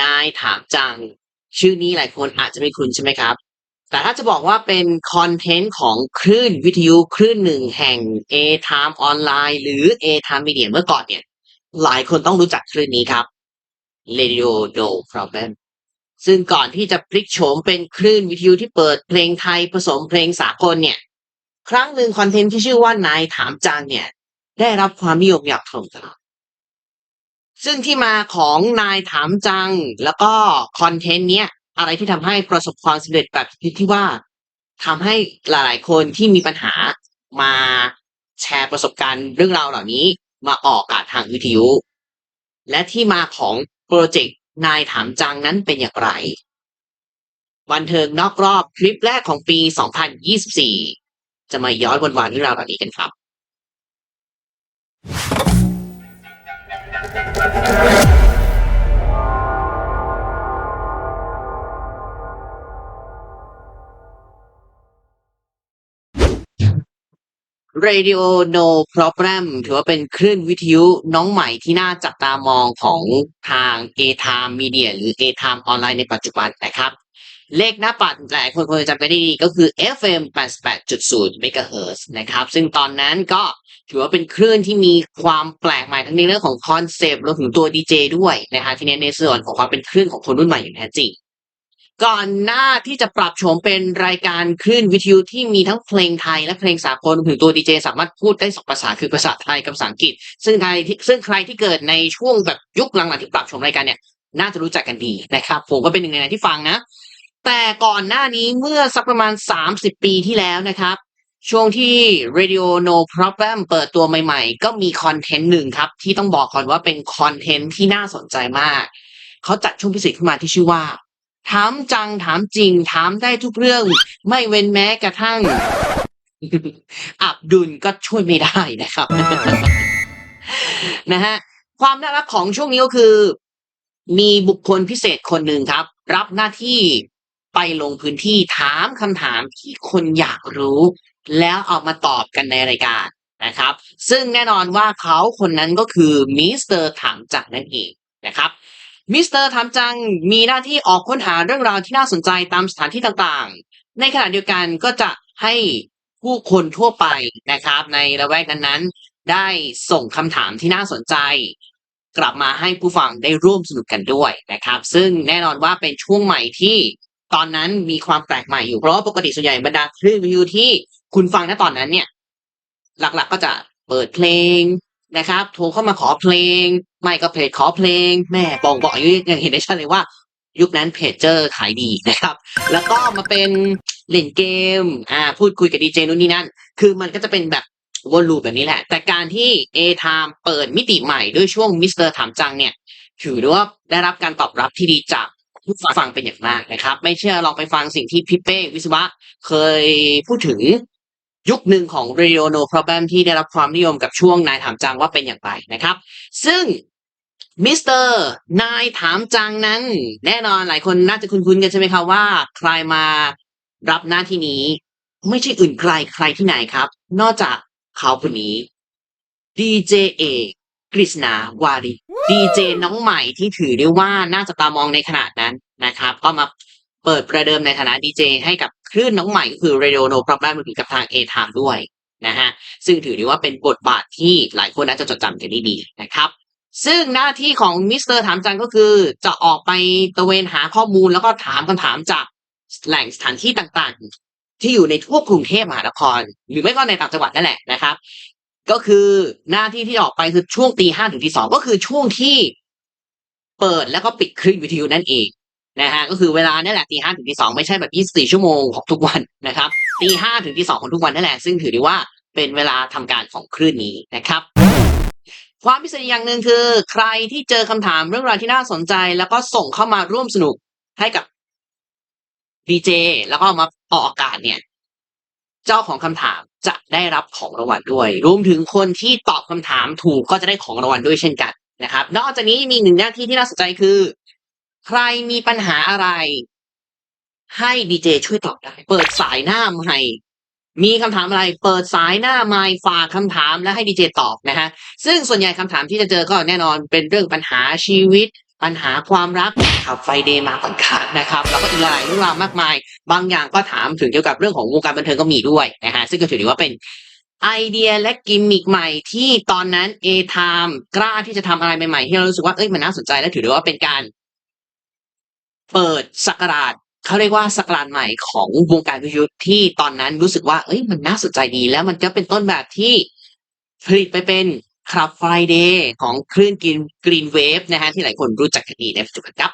นายถามจัง ชื่อนี้หลายคนอาจจะไม่คุ้นใช่ไหมครับ แต่ถ้าจะบอกว่าเป็นคอนเทนต์ของคลื่นวิทยุคลื่นหนึ่งแห่ง A Time Online หรือ A Time Media เมื่อก่อนเนี่ย หลายคนต้องรู้จักคลื่นนี้ครับ Radio No Problem ซึ่งก่อนที่จะพลิกโฉมเป็นคลื่นวิทยุที่เปิดเพลงไทยผสมเพลงสากลเนี่ย ครั้งหนึ่งคอนเทนต์ที่ชื่อว่านายถามจังเนี่ย ได้รับความนิยมอย่างถล่มทลาย ซึ่งที่มาของนายถามจัง แล้วก็คอนเทนต์เนี้ย อะไรที่ทำให้ประสบความสำเร็จแบบที่ว่าทำให้หลายๆ คนที่มีปัญหามาแชร์ประสบการณ์เรื่องราวเหล่านี้มาออกอากาศทางวิทยุ และที่มาของโปรเจกต์นายถามจังนั้นเป็นอย่างไรบันเทิงนอกรอบคลิปแรกของปี 2024 จะมาย้อนวันวานเรื่องราวเหล่านี้กันครับ Radio No Problem ถือว่าเป็นคลื่นวิทยุน้องใหม่ที่น่าจับตามองของทาง A Time Media หรือ A Time Online ในปัจจุบันนะครับ เลขหน้าปัดหลายคนคงจะจำกันได้ดีก็คือ FM 88.0 MHz นะครับ ซึ่งตอนนั้นก็ถือว่าเป็นคลื่นที่มีความแปลกใหม่ทั้งในเรื่องของคอนเซปต์รวมถึงตัวดีเจด้วยนะฮะที่เน้นในส่วนของความเป็นคลื่นของคนรุ่นใหม่อย่างแท้จริงก่อนหน้าที่จะปรับโฉมเป็นรายการคลื่นวิทยุที่มีทั้งเพลงไทยและเพลงสากลรวมถึงตัวดีเจสามารถพูดได้สองภาษาคือภาษาไทยกับภาษาอังกฤษ ซึ่งใครที่ซึ่งใครที่เกิดในช่วงแบบยุคหลังๆที่ปรับโฉมรายการเนี่ยน่าจะรู้จักกันดีนะครับ ผมก็เป็นหนึ่งในนั้นที่ฟังนะ แต่ก่อนหน้านี้เมื่อสักประมาณ 30 ปีที่แล้วนะครับ ช่วงที่ Radio No Problem เปิดตัวใหม่ๆ ก็มีคอนเทนต์หนึ่งครับ ที่ต้องบอกก่อนว่าเป็นคอนเทนต์ที่น่าสนใจมาก เขาจัดช่วงพิเศษขึ้นมาที่ชื่อว่า ถามจังถามจริง ถามได้ทุกเรื่อง ไม่เว้นแม้กระทั่ง อับดุลก็ช่วยไม่ได้นะครับ นะฮะความน่ารักของช่วงนี้ก็คือ มีบุคคลพิเศษคนหนึ่งครับ รับหน้าที่ ไปลงพื้นที่ถามคำถามที่คนอยากรู้ แล้วเอามาตอบกันในรายการนะครับ ซึ่งแน่นอนว่าเขาคนนั้นก็คือมิสเตอร์ถามจังนั่นเองนะครับมิสเตอร์ถามจังมีหน้าที่ออกค้นหาเรื่องราวที่น่าสนใจตามสถานที่ต่างๆ ในขณะเดียวกันก็จะให้ผู้คนทั่วไปนะครับ ในละแวกนั้นๆ ได้ส่งคำถามที่น่าสนใจ กลับมาให้ผู้ฟังได้ร่วมสนุกกันด้วยนะครับ ซึ่งแน่นอนว่าเป็นช่วงใหม่ที่ ตอนนั้นมีความแปลกใหม่อยู่เพราะว่าปกติส่วนใหญ่บรรดาคลื่นวิทยุที่คุณฟังณตอนนั้นเนี่ย หลักๆก็จะเปิดเพลงนะครับ โทรเข้ามาขอเพลง ไม่ก็เพจขอเพลง แม่บอกบอกอย่างนี้ยังเห็นได้ชัดเลยว่า ยุคนั้นเพจเจอร์ขายดีนะครับ แล้วก็มาเป็นเล่นเกมอ่าพูดคุยกับดีเจนู่นนี่นั่น คือมันก็จะเป็นแบบวนลูปแบบนี้แหละ แต่การที่ A Time เปิดมิติใหม่ด้วยช่วงมิสเตอร์ถามจังเนี่ยถือว่าได้รับการตอบรับที่ดีจาก ผู้ฟังเป็นอย่างมากนะครับ ไม่เชื่อลองไปฟังสิ่งที่พี่เป้วิศวะ เคยพูดถึงยุคหนึ่งของ Radio No Problem ที่ได้รับความนิยมกับช่วงนายถามจังว่าเป็นอย่างไรนะครับ ซึ่งมิสเตอร์นายถามจังนั้น แน่นอนหลายคนน่าจะคุ้นๆกันใช่ไหมครับว่า ใครมารับหน้าที่นี้ ไม่ใช่อื่นใครใครที่ไหนครับ นอกจากเขาคนนี้ดีเจเอกกฤษณาวารี ดีเจน้องใหม่ที่ถือได้ว่าน่าจะตามองในขนาดนั้นนะครับ ก็มาเปิดประเดิมในฐานะดีเจให้กับคลื่นน้องใหม่ก็คือ Radio No Problem รวมถึงกับทาง A Time ด้วยนะฮะซึ่งถือได้ว่าเป็นบทบาทที่หลายคนน่าจะจดจำกันได้ดีนะครับ ซึ่งหน้าที่ของมิสเตอร์ถามจังก็คือจะออกไปตระเวนหาข้อมูลแล้วก็ถามคำถามจากแหล่งสถานที่ต่างๆ ที่อยู่ในทั่วกรุงเทพมหานคร หรือไม่ก็ในต่างจังหวัดนั่นแหละนะครับ ก็คือหน้าที่ที่ออกไปคือช่วงตีห้าถึงตีสองก็คือช่วงที่เปิดแล้วก็ปิดคลื่นวิทยุนั่นเองนะฮะก็คือเวลานี่แหละตีห้าถึงตีสองไม่ใช่แบบยี่สิบสี่ชั่วโมงของทุกวันนะครับตีห้าถึงตีสองของทุกวันนั่นแหละ ซึ่งถือได้ว่าเป็นเวลาทำการของคลื่นนี้นะครับ ความพิเศษอย่างหนึ่งคือ ใครที่เจอคำถามเรื่องราวที่น่าสนใจ แล้วก็ส่งเข้ามาร่วมสนุกให้กับดีเจแล้วก็มาออกอากาศเนี่ย เจ้าของคำถาม จะได้รับของรางวัลด้วย รวมถึงคนที่ตอบคำถามถูกก็จะได้ของรางวัลด้วยเช่นกันนะครับ นอกจากนี้มีหนึ่งหน้าที่ที่น่าสนใจคือ ใครมีปัญหาอะไร ให้ดีเจช่วยตอบได้ เปิดสายหน้าไมค์มีคำถามอะไร เปิดสายหน้าไมค์ฝากคำถามแล้วให้ดีเจตอบนะฮะ ซึ่งส่วนใหญ่คำถามที่จะเจอก็แน่นอนเป็นเรื่องปัญหาชีวิต ปัญหาความรักขับไฟเดย์มาก่อนค่ะนะครับแล้วก็อีกหลายเรื่องราวมากมาย บางอย่างก็ถามถึงเกี่ยวกับเรื่องของวงการบันเทิงก็มีด้วยนะฮะซึ่งก็ถือว่าเป็นไอเดียและกิมมิกใหม่ที่ตอนนั้นเอทามกล้าที่จะทำอะไรใหม่ๆที่เรารู้สึกว่าเอ้ยมันน่าสนใจและถือได้ว่าเป็นการ เปิดสักราชเขาเรียกว่าสักราชใหม่ของวงการวิทยุที่ตอนนั้นรู้สึกว่า เอ้ยมันน่าสนใจดี แล้วมันก็เป็นต้นแบบที่ผลิตไปเป็น ครับไฟเดย์ของคลื่นกินกรีนเวฟนะฮะที่หลายคนรู้จักกันดีในปัจจุบันครับ